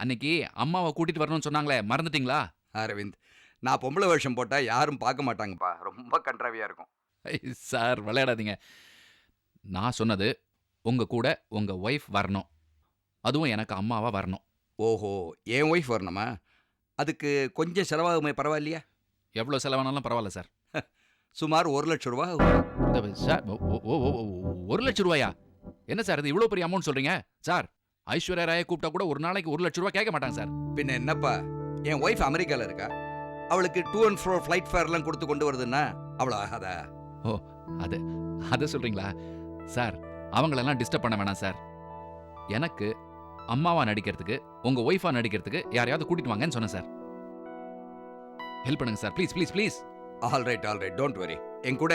அன்னைக்கு அம்மாவை கூட்டிட்டு வரணும்னு சொன்னாங்களே மறந்துட்டீங்களா? அரவிந்த் நான் பொம்பளை வேஷம் போட்டால் யாரும் பார்க்க மாட்டாங்கப்பா. ரொம்ப கன்றாவியாக இருக்கும். சார் விளையாடாதீங்க. நான் சொன்னது உங்க கூட உங்க ஒய்ஃப் வரணும். அதுவும் எனக்கு அம்மாவா வரணும். ஓஹோ என் ஒய்ஃப் வரணுமா? அதுக்கு கொஞ்சம் செலவாகுமே பரவாயில்லையா? எவ்வளோ செலவானாலும் பரவாயில்ல சார். சுமார் ஒரு லட்சம் ரூபா சார் ஒரு லட்சம் ரூபாயா? என்ன சார் இது இவ்வளோ பெரிய அமௌண்ட் சொல்றீங்க? சார் ஐஸ்வர்யா ராயை கூப்பிட்டா கூட ஒரு நாளைக்கு ஒரு லட்சம் ரூபாய் கேட்க மாட்டாங்க சார். பின்ன என்னப்பா? என் ஒய்ஃப் அமெரிக்காவில் இருக்கா? அவளுக்கு டூ அண்ட் ஃபோர் ஃப்ளைட் ஃபேர்லாம் கொடுத்து கொண்டு வருதுன்னா அவ்வளோ ஆகாதா? அது அதை சொல்றீங்களா? சார் அவங்களெல்லாம் டிஸ்டர்ப் பண்ண வேணாம் சார். எனக்கு அம்மாவா நடிக்கிறதுக்கு உங்க ஒய்ஃபா நடிக்கிறதுக்கு யாரையாவது கூட்டிட்டு வாங்கன்னு சொன்னேன் சார். ஹெல்ப் பண்ணுங்க sir please please please all right all right don't worry என் கூட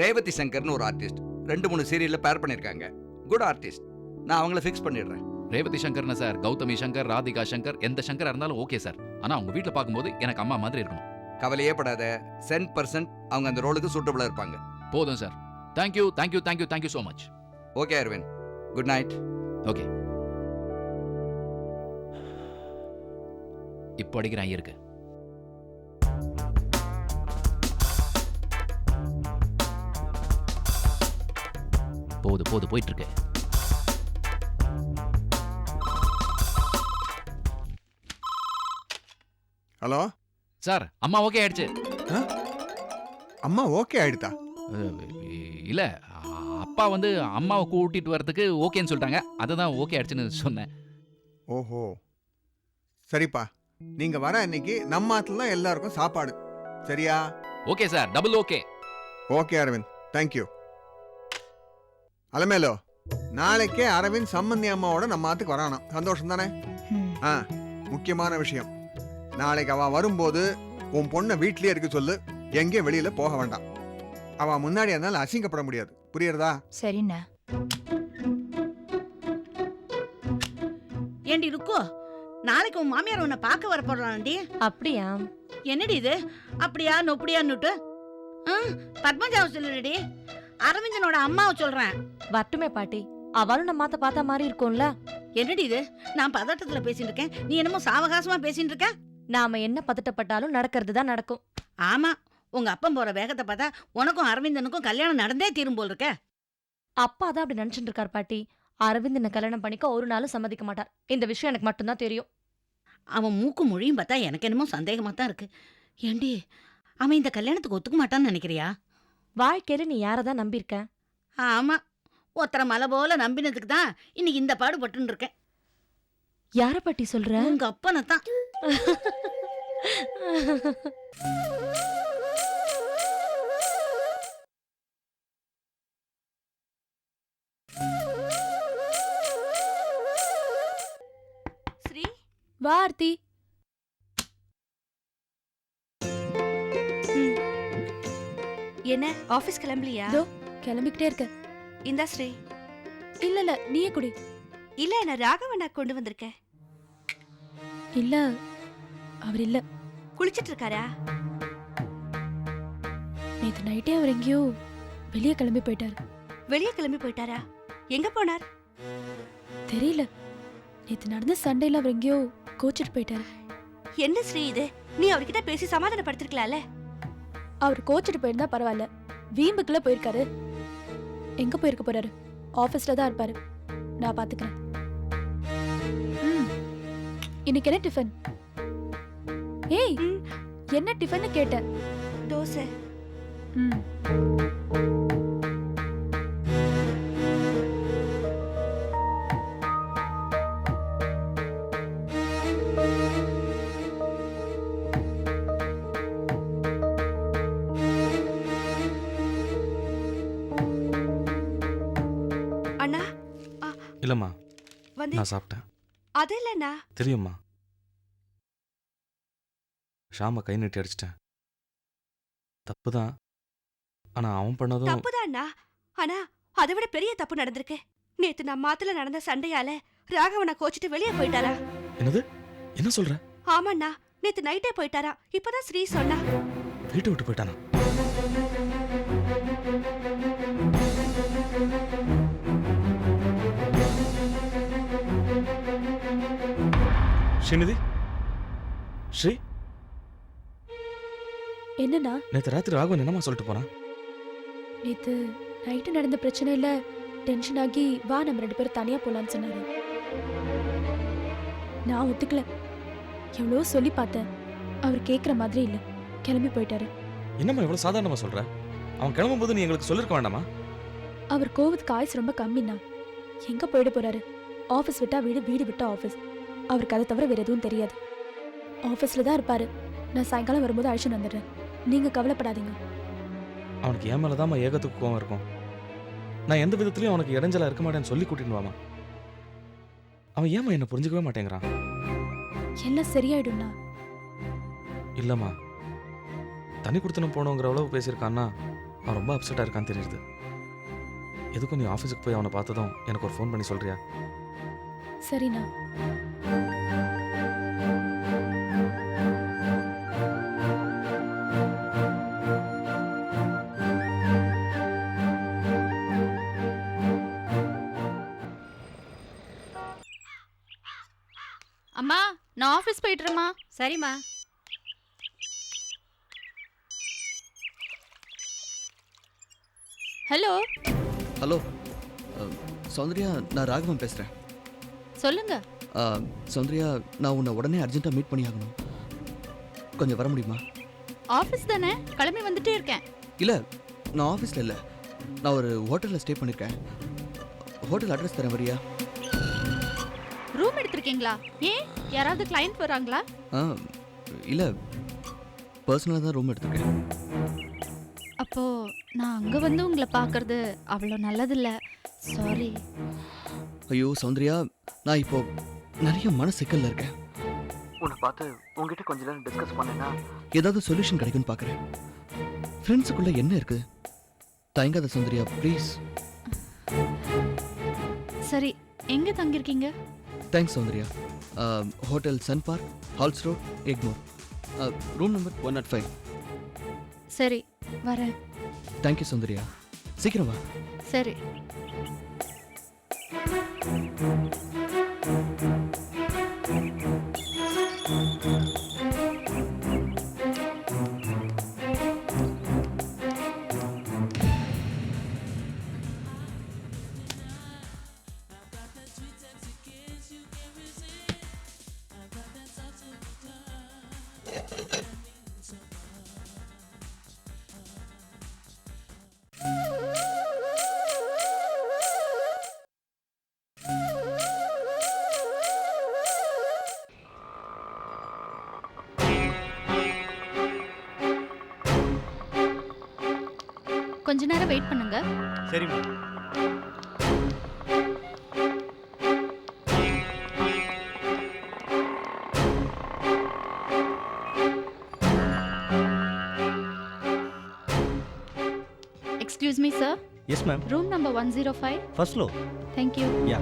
ரேவதி சங்கர்னு ஒரு ஆர்டிஸ்ட் ரெண்டு மூணு சீரியலில் பேர் பண்ணியிருக்காங்க குட் ஆர்டிஸ்ட் நான் அவங்கள ஃபிக்ஸ் பண்ணிடுறேன். ரேவதி சங்கர்னா சார் கௌதமி சங்கர் ராதிகா சங்கர் எந்த சங்கரா இருந்தாலும் ஓகே சார் ஆனா உங்க வீட்ல பார்க்கும்போது எனக்கு அம்மா மாதிரி இருக்கணும். கவலையே படாத. சென்ட் பர்சன்ட் அவங்க அந்த ரோலுக்கு சூட்டபுளாக இருப்பாங்க. போதும் sir thank you thank you thank you thank you so much okay Aravind good night okay இப்போ அடிக்கிறேன் இருக்கு. போகுது போகுது போயிட்டு இருக்கு. ஹலோ? சார் அம்மா ஓகே ஆயிடுச்சு. அம்மா ஓகே ஆயிடுதா? இல்ல அப்பா வந்து அம்மாவை கூட்டிட்டு வரதுக்கு ஓகேன்னு சொல்லிட்டாங்க. அதை தான் ஓகே ஆயிடுச்சுன்னு சொன்னேன். ஓஹோ. சரிப்பா. நீங்க வர அன்னைக்கு நம்ம ஆத்துல தான் எல்லாருக்கும் சாப்பாடு. சரியா? Okay sir double okay okay Aravind thank you அலமேலோ நாளைக்கே அரவிந்த் சம்மந்தி அம்மாவோட நம்ம ஆத்துக்கு வரானாம். சந்தோஷம் தானே? ஆ முக்கியமான விஷயம். நாளைக்கு அவ வரும்போது உன் பொண்ணை வீட்லயே இருக்க சொல்லு. எங்கேயும் வெளியில போக வேண்டாம். அவ முன்னாடி அதனால அசிங்கப்பட முடியாது. புரியுறதா? சரிண்ணா. ஏண்டி இருக்கோ நாளைக்கு உன் மாமியார் உன்னை பார்க்க வர போறான்டி அப்படியா? என்னடி இது? அப்படியா நொப்படியான்னுட்டு? ம், பத்மஜாவை சொல்லுடி அரவிந்தனோட அம்மாவை சொல்றேன். வரட்டுமே பாட்டி. அவளும் நம்ம மாத்த பார்த்த மாதிரி இருக்கும்ல. என்னடி இது? நான் பதட்டத்துல பேசிட்டு இருக்கேன். நீ என்னமோ சாவகாசமா பேசிட்டு இருக்க? நாம என்ன பதட்டப்பட்டாலும் நடக்கிறது தான் நடக்கும். ஆமா உங்க அப்பன் போற வேகத்தை பார்த்தா உனக்கும் அரவிந்தனுக்கும் கல்யாணம் நடந்தே தீரும் போல் இருக்க. அப்பா தான் அப்படி நினைச்சிட்டு இருக்கார் பாட்டி. அரவிந்த் என்ன கல்யாணம் பண்ணிக்க ஒரு நாளும் சம்மதிக்க மாட்டார். இந்த விஷயம் எனக்கு மட்டும்தான் தெரியும். அவன் மூக்கு மொழியும் பார்த்தா எனக்கு என்னமோ சந்தேகமா தான் இருக்கு. ஏண்டி அவன் இந்த கல்யாணத்துக்கு ஒத்துக்க மாட்டான்னு நினைக்கிறியா? வாழ்க்கையில நீ யாரை தான் நம்பியிருக்க? ஆமா ஒருத்தரை மலை போல நம்பினதுக்கு தான் இன்னைக்கு இந்த பாடுபட்டுன்னு இருக்கேன். யார பாட்டி சொல்ற? உங்க அப்பனை தான். ஸ்ரீ வா ஆர்த்தி. என்ன ஆபீஸ் கிளம்பலையா? இதோ. கிளம்பிக்கிட்டே இருக்க. இந்தா ஸ்ரீ. இல்ல இல்ல நீயே குடி. இல்ல நான் ராகவண்ணா கொண்டு வந்திருக்கேன். இல்ல. அவர் இல்ல. குளிச்சிட்டு இருக்காரா நேத்து நைட்டே அவர் எங்கேயோ வெளியே கிளம்பி போயிட்டாரு. வெளியே கிளம்பி போயிட்டாரா? எங்க போனார்? தெரியல. நேத்து நடந்த சண்டையில அவர் எங்கேயோ கோச்சிட்டு போயிட்டாரு. என்ன ஸ்ரீ இது? நீ அவர்கிட்ட பேசி சமாதானப்படுத்திருக்கலாம்ல. அவர் கோச்சிட்டு போயிருந்தா பரவாயில்ல. வீம்புக்குள்ள போயிருக்காரு. எங்க போயிருக்க போறாரு? ஆபீஸ்ல தான் இருப்பாரு. நான் பாத்துக்கிறேன். இன்னைக்கு என்ன டிஃபன் ஏய். என்ன டிஃபன் கேட்டேன். தோசை. ம். அண்ணா இல்லைம்மா வந்து நான் சாப்பிட்டேன். அது இல்லண்ணா. தெரியும்மா. ஷாமை கை நீட்டி அடிச்சிட்டேன். தப்பு தான் ஆனால் அவன் பண்ணதும் தப்புதான் அண்ணா ஆனா அதை விட பெரிய தப்பு நடந்திருக்கு. நேத்து நம்ம மாத்துல நடந்த சண்டையால ராகவனை கோச்சிட்டு வெளியே போயிட்டாரா என்னது? என்ன சொல்ற? ஆமாண்ணா நேத்து நைட்டே போயிட்டாரா. இப்பதான் ஸ்ரீ சொன்னா. வீட்டை விட்டு போயிட்டானா? ஸ்ரீநிதி? ஸ்ரீ? என்னண்ணா நேற்று ராத்திரி ராகவன் என்னம்மா சொல்லிட்டு போனான்? நேத்து நைட்டு நடந்த பிரச்சனையில டென்ஷன் ஆகி வா நம்ம ரெண்டு பேரும் தனியா போலான்னு சொன்னாரு. நான் ஒத்துக்கல. எவ்வளோ சொல்லி பார்த்தேன். அவர் கேட்குற மாதிரி இல்லை. கிளம்பி போயிட்டாரு. என்னம்மா இவ்வளோ சாதாரணமாக சொல்கிற அவன் கிளம்பும்போது நீ எங்களுக்கு சொல்லிருக்க வேண்டாமா? அவர் கோவத்துக்கு ஆயுஸ் ரொம்ப கம்மிண்ணா எங்க போயிட போறாரு? ஆஃபீஸ் விட்டா வீடு வீடு விட்டா ஆஃபீஸ் அவருக்கு அதை தவிர வேற எதுவும் தெரியாது. ஆஃபீஸில் தான் இருப்பாரு. நான் சாயங்காலம் வரும்போது அழைச்சிட்டு வந்துடுறேன். நீங்க கவலைப்படாதீங்க. அவனுக்கு ஏன் மேலே தான் ஏகத்துக்கு கோவம் இருக்கும். நான் எந்த விதத்துலையும் அவனுக்கு இடைஞ்சலா இருக்க மாட்டேன்னு சொல்லி கூட்டிட்டு வாமா அவன் ஏம்மா என்னை புரிஞ்சுக்கவே மாட்டேங்கிறான்? எல்லாம் சரியாயிடும்ண்ணா இல்லைம்மா. தனி கொடுத்தனும் போகணுங்கிற அளவு பேசியிருக்கான்னா அவன் ரொம்ப அப்செட்டாக இருக்கான்னு தெரியுது. எதுக்கும் நீ ஆஃபீஸுக்கு போய் அவனை பார்த்ததும் எனக்கு ஒரு ஃபோன் பண்ணி சொல்றியா? சரிண்ணா. சரிம்மா. ஹலோ. ஹலோ. சௌந்தர்யா நான் ராகவன் பேசுகிறேன் சொல்லுங்க. சௌந்தர்யா நான் உன்னை உடனே அர்ஜென்ட்டாக மீட் பண்ணி ஆகணும் கொஞ்சம் வர முடியுமா? ஆஃபீஸ் தானே? கிளம்பி வந்துட்டே இருக்கேன். இல்லை நான் ஆஃபீஸில் இல்லை. நான் ஒரு ஹோட்டலில் ஸ்டே பண்ணியிருக்கேன் ஹோட்டல் அட்ரஸ் தரேன் வரியா? ரூம் எடுத்திருக்கீங்களா ஏன்? யாராவது கிளையண்ட் வராங்களா? ஆ இல்லை பர்சனலாக தான் ரூம் எடுத்திருக்கேன். அப்போ நான் அங்க வந்து உங்களை பார்க்கறது அவ்வளோ நல்லதில்ல. சாரி ஐயோ சௌந்தர்யா நான் இப்போ நிறைய மன சிக்கல்ல இருக்கேன். உன்னை பார்த்து உங்ககிட்ட கொஞ்ச நேரம் டிஸ்கஸ் பண்ணேன்னா? ஏதாவது சொல்யூஷன் கிடைக்கும்னு பார்க்குறேன். ஃப்ரெண்ட்ஸுக்குள்ள என்ன இருக்கு? தயங்காத சௌந்தர்யா ப்ளீஸ் சரி எங்க தங்கியிருக்கீங்க? Thanks Soundarya hotel sun park halls road Egmore room number one nought five சரி வரேன். தேங்க்யூ சௌந்தர்யா சீக்கிரம் வா. சரி. கொஞ்ச நேரம் வெயிட் பண்ணுங்க. சரிம்மா excuse me sir yes ma'am room number one zero five first floor thank you யா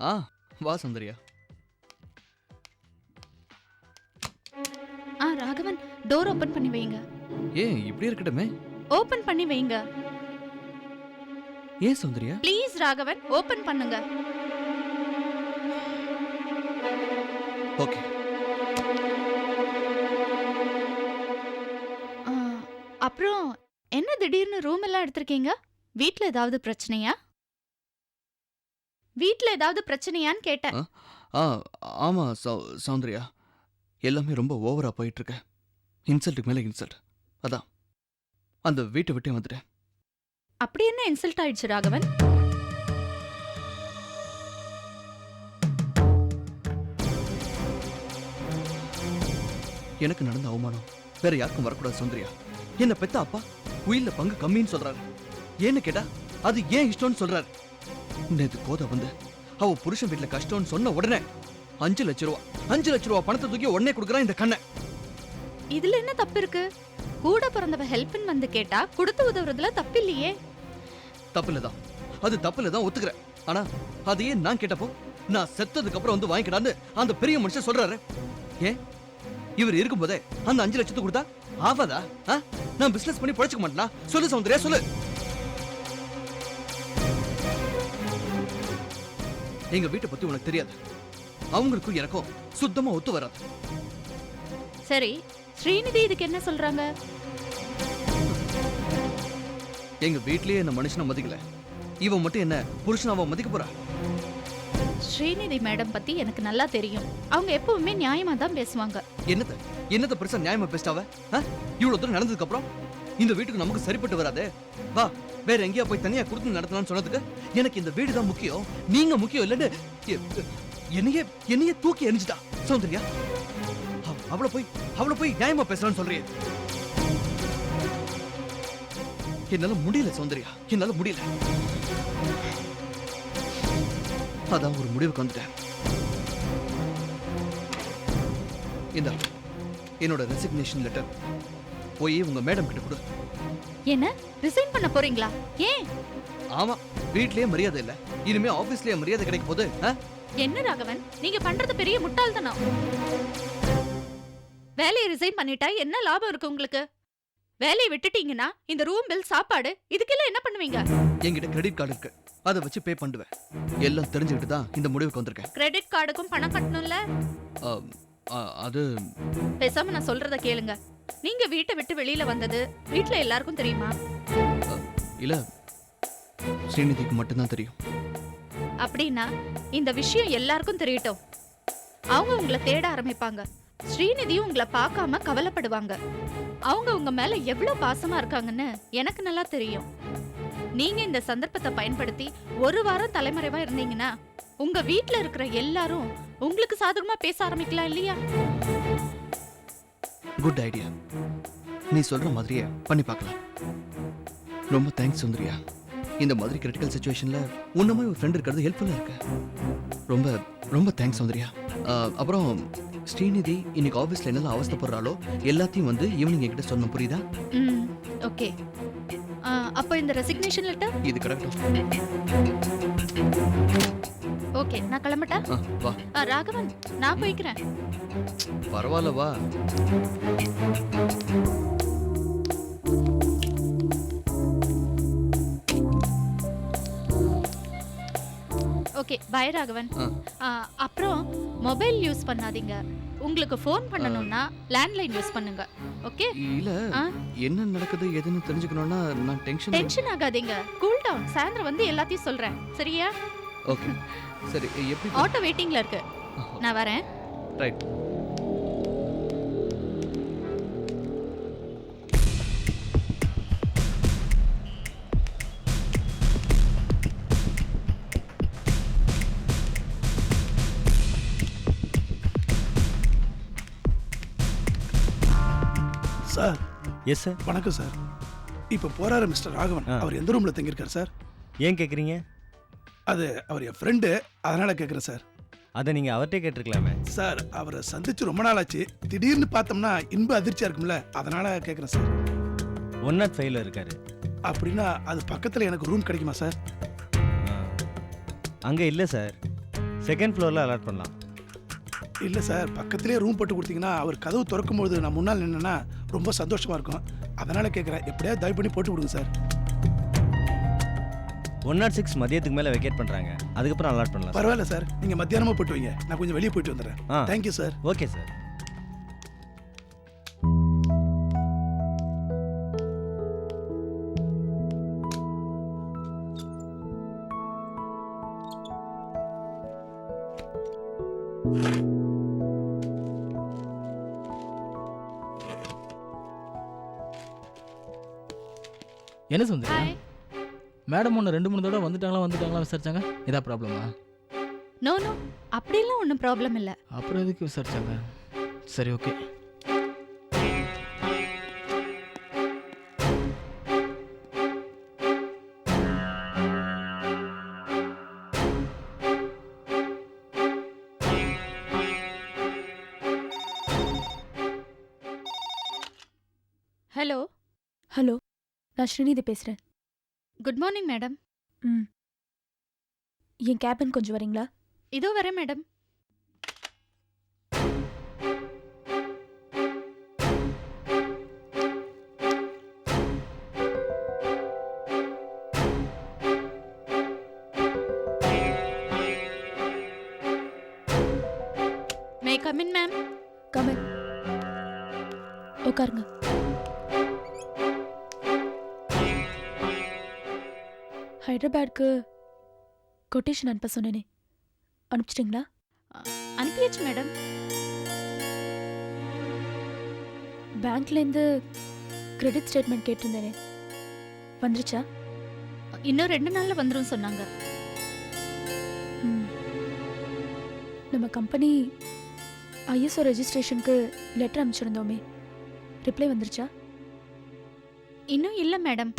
ஆ வா சௌந்தர்யா. ஆ ராகவன் டோர் ஓபன் பண்ணி வைங்க. ஏன் இப்படி இருக்கட்டுமே. ஓபன் பண்ணி வைங்க. ஏன் சௌந்தர்யா? ப்ளீஸ் ராகவன் ஓபன் பண்ணுங்க. ஓகே. அப்புறம் என்ன திடீர்னு ரூம் எல்லாம் எடுத்திருக்கீங்க? வீட்ல ஏதாவது பிரச்சனையா? வீட்ல ஏதாவது பிரச்சனையான்னு கேட்டேன். ஆ ஆமாம் சௌ சௌந்தர்யா. எல்லாமே ரொம்ப ஓவராக போயிட்டுருக்கு. இன்சல்ட்டுக்கு மேலே இன்சல்ட். அதான். அந்த வீட்டை விட்டே வந்துட்டேன். அப்படி என்ன இன்சல்ட் ஆயிடுச்சு ராகவன்? எனக்கு நடந்த அவமானம். வேற யாருக்கும் வரக்கூடாது சௌந்தர்யா. என்ன பெத்த அப்பா உயிரில் பங்கு கம்மின்னு சொல்றாரு. ஏன்னு கேட்டா அது ஏன் இஷ்டம்னு சொல்றாரு. நேத்து கோதை வந்து அவ புருஷன் வீட்டுல கஷ்டம்னு சொன்ன உடனே அஞ்சு லட்ச ரூபா அஞ்சு லட்ச ரூபா பணத்தை தூக்கி உடனே கொடுக்குறான் இந்த கண்ணை. இதுல என்ன தப்பு இருக்கு? கூட பிறந்தவ ஹெல்ப்னு வந்து கேட்டா கொடுத்து உதவுறதுல தப்பில்லையே தப்புல தான். அது தப்புல தான் ஒத்துக்கிறேன் ஆனா அதையே நான் கேட்டப்போ நான் செத்ததுக்கு அப்புறம் வந்து வாங்கிக்கிடான்னு அந்த பெரிய மனுஷன் சொல்றாரு. ஏன்? இவர் இருக்கும்போதே அந்த அஞ்சு லட்சத்தை கொடுத்தா ஆவாதா? நான் பிசினஸ் பண்ணி பொழைச்சுக்க மாட்டேனா? சொல்லு சௌந்தர்யா சொல்லு. எங்க வீட்டை பத்தி உனக்கு தெரியாது. அவங்களுக்கும் எனக்கும் சுத்தமா ஒத்து வராது. சரி ஸ்ரீநிதி இதுக்கு என்ன சொல்றாங்க? எங்க வீட்லயே என்ன மனுஷனை மதிக்கல. இவன் மட்டும் என்ன புருஷன் அவன் மதிக்க போறா? ஸ்ரீநிதி மேடம் பத்தி எனக்கு நல்லா தெரியும். அவங்க எப்பவுமே நியாயமா தான் பேசுவாங்க. என்னத்த என்னத்த பெருசா நியாயமா பேசிட்டாவ? இவ்வளவு தூரம் நடந்ததுக்கு அப்புறம் இந்த வீட்டுக்கு நமக்கு சரிப்பட்டு வராதே? வா வேற எங்கேயா போய் தனியா கொடுத்து நடத்தலாம்னு சொன்னதுக்கு எனக்கு இந்த வீடு தான் முக்கியம். நீங்க முக்கியம் இல்லைன்னு என்னையே என்னையே தூக்கி அணிஞ்சிட்டா சௌந்தர்யா அவ- அவளை போய் அவளை போய் நியாயமா பேசலாம்னு சொல்றியே. என்னால முடியல சௌந்தர்யா. என்னால முடியல. அதான் ஒரு முடிவுக்கு வந்துட்டேன். இந்த என்னோட ரெசிக்னேஷன் லெட்டர் போய் உங்க மேடம் கிட்ட கொடு. என்ன? ரிசைன் பண்ண போறீங்களா? ஏன்? ஆமா வீட்லயே மரியாதை இல்ல. இனிமே ஆபீஸ்லயே மரியாதை கிடைக்க போது என்ன ராகவன்? நீங்க பண்றது பெரிய முட்டாள்தனம். வேலையை ரிசைன் பண்ணிட்டா என்ன லாபம் இருக்கு உங்களுக்கு? வேலையை விட்டுட்டீங்கன்னா இந்த ரூம் பில் சாப்பாடு இதுக்கெல்லாம் என்ன பண்ணுவீங்க? என்கிட்ட கிரெடிட் கார்டு இருக்கு. அதை வச்சு பே பண்ணுவேன். எல்லாம் தெரிஞ்சுக்கிட்டு தான் இந்த முடிவுக்கு வந்திருக்கேன். கிரெடிட் கார்டுக்கும் பணம் கட்டணும்ல? அது பேசாம நான் சொல்றத கேளுங்க. நீங்க வீட்டை விட்டு வெளியில வந்தது வீட்ல எல்லாருக்கும் தெரியுமா? இல்ல ஸ்ரீநிதிக்கு மட்டும்தான் தெரியும். அப்படின்னா இந்த விஷயம் எல்லாருக்கும் தெரியட்டும். அவங்க உங்களை தேட ஆரம்பிப்பாங்க. ஸ்ரீநிதியும் உங்களை பார்க்காம கவலைப்படுவாங்க. அவங்க உங்க மேல எவ்வளவு பாசமா இருக்காங்கன்னு எனக்கு நல்லா தெரியும். நீங்க இந்த சந்தர்ப்பத்தை பயன்படுத்தி ஒரு வாரம் தலைமறைவா இருந்தீங்கன்னா உங்க வீட்ல இருக்கிற எல்லாரும் உங்களுக்கு சாதகமா பேச ஆரம்பிக்கலாம் இல்லையா? குட் ஐடியா நீ சொல்கிற மாதிரியே பண்ணி பார்க்கலாம். ரொம்ப தேங்க்ஸ் சுந்தரியா. இந்த மாதிரி கிரிட்டிக்கல் சுச்சுவேஷனில் உன்ன மாதிரி ஒரு ஃப்ரெண்ட் இருக்கிறது ஹெல்ப்ஃபுல்லாக இருக்கு. ரொம்ப ரொம்ப தேங்க்ஸ் சுந்தரியா. அப்புறம் ஸ்ரீநிதி இன்னைக்கு ஆஃபீஸில் என்னெல்லாம் அவஸ்தைப்படுறாளோ எல்லாத்தையும் வந்து ஈவினிங் என்கிட்ட சொன்ன புரியுதா? ஓகே அப்போ இந்த ரெசிக்னேஷன் லெட்டர் இது கரெக்டா ஓகே நான் கிளம்பட்டா? வா. ராகவன் நான் போய்க்கிறேன். பரவாயில்ல வா. Okay bye Raghavan. அப்புறம் மொபைல் யூஸ் பண்ணாதீங்க. உங்களுக்கு ஃபோன் பண்ணணும்னா லேண்ட்லைன் யூஸ் பண்ணுங்க. ஓகே இல்ல? என்ன நடக்குது எதுன்னு தெரிஞ்சுக்கணும்னா நான் டென்ஷன் டென்ஷன் ஆகாதீங்க. கூல் டவுன் சாயந்தரம் வந்து எல்லாத்தையும் சொல்றேன். சரியா? ஓகே சரி எப்படி ஆட்டோ வெயிட்டிங்ல இருக்கு. நான் வரேன். Right sir. எஸ் சார் வணக்கம் சார். இப்போ போறாரு மிஸ்டர் ராகவன். அவர் எந்த ரூம்ல தங்கியிருக்காரு சார்? ஏன் கேட்குறீங்க அது அவர் என் ஃப்ரெண்டு அதனால கேட்குறேன் சார். அதை நீங்கள் அவர்கிட்டே கேட்டிருக்கலாமே. சார் அவரை சந்திச்சு ரொம்ப நாள் ஆச்சு திடீர்னு பார்த்தோம்னா இன்ப அதிர்ச்சியா இருக்கும்ல அதனால கேட்குறேன் சார். ஒன் நாட் ஃபைவ்ல இருக்காரு. அப்படின்னா அது பக்கத்தில் எனக்கு ரூம் கிடைக்குமா சார்? அங்கே இல்லை சார். செகண்ட் ஃப்ளோரில் அலாட் பண்ணலாம். இல்லை சார் பக்கத்திலே ரூம் போட்டு கொடுத்தீங்கன்னா அவர் கதவு திறக்கும்போது நான் முன்னால் நின்னேன்னா ரொம்ப சந்தோஷமா இருக்கும். அதனால கேட்குறேன் எப்படியாவது தயவு பண்ணி போட்டு கொடுங்க சார். ஒன் நாட் சிக்ஸ் மதியத்துக்கு மேலே வெக்கேட் பண்ணுறாங்க அதுக்கப்புறம் அலாட் பண்ணலாம் பரவாயில்ல சார் நீங்கள் மத்தியானமா போட்டு வைங்க. நான் கொஞ்சம் வெளியே போயிட்டு வந்துடுறேன். தேங்க்யூ சார் ஓகே சார் என்ன சுந்தரி? மேடம் ஒன்று ரெண்டு மூணு தடவை வந்துட்டாங்களா வந்துட்டாங்களா விசாரிச்சாங்க? ஏதா ப்ராப்ளமா நோ நோ அப்படிலாம் ஒன்றும் ப்ராப்ளம் இல்லை. அப்புறம் எதுக்கு விசாரிச்சாங்க? சரி ஓகே ஹலோ நான் ஸ்ரீநிதி பேசுறேன். குட் மார்னிங் மேடம் ம். என் கேபின் கொஞ்சம் வரீங்களா? இதோ வரேன் மேடம் ஹைதராபாத்க்கு கொட்டேஷன் அனுப்ப சொன்னேனே. அனுப்பிச்சிட்டிங்களா? அனுப்பியாச்சு மேடம். பேங்க்லேருந்து கிரெடிட் ஸ்டேட்மெண்ட் கேட்டிருந்தேனே. வந்துருச்சா? இன்னும் ரெண்டு நாள்ல வந்துரும் சொன்னாங்க. நம்ம கம்பெனி ஐஎஸ்ஓ ரெஜிஸ்ட்ரேஷனுக்கு லெட்டர் அனுப்பிச்சிருந்தோமே. ரிப்ளை வந்துருச்சா? இன்னும் இல்ல மேடம்.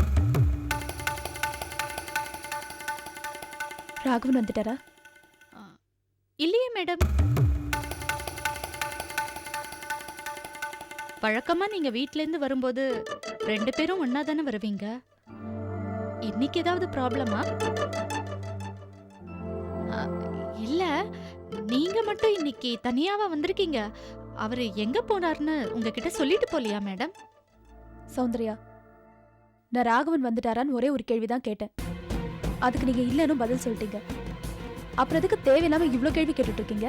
ராகவன் வந்துட்டாரா? இல்லையே மேடம். வழக்கமா நீங்க வீட்ல இருந்து வரும்போது ரெண்டு பேரும் ஒண்ணா தானே வருவீங்க? இன்னைக்கு ஏதாவது ப்ராப்ளமா? இல்ல. நீங்க மட்டும் இன்னைக்கு தனியாவா வந்திருக்கீங்க. அவரு எங்க போனார்னு உங்ககிட்ட சொல்லிட்டு போலியா மேடம்? சௌந்தர்யா நான் ராகவன் வந்துட்டாரான்னு ஒரே ஒரு கேள்வி தான் கேட்டேன். அதுக்கு நீங்க இல்லைன்னு பதில் சொல்லிட்டீங்க. அப்புறம் எதுக்கு தேவையில்லாம இவ்வளோ கேள்வி கேட்டுட்டு இருக்கீங்க?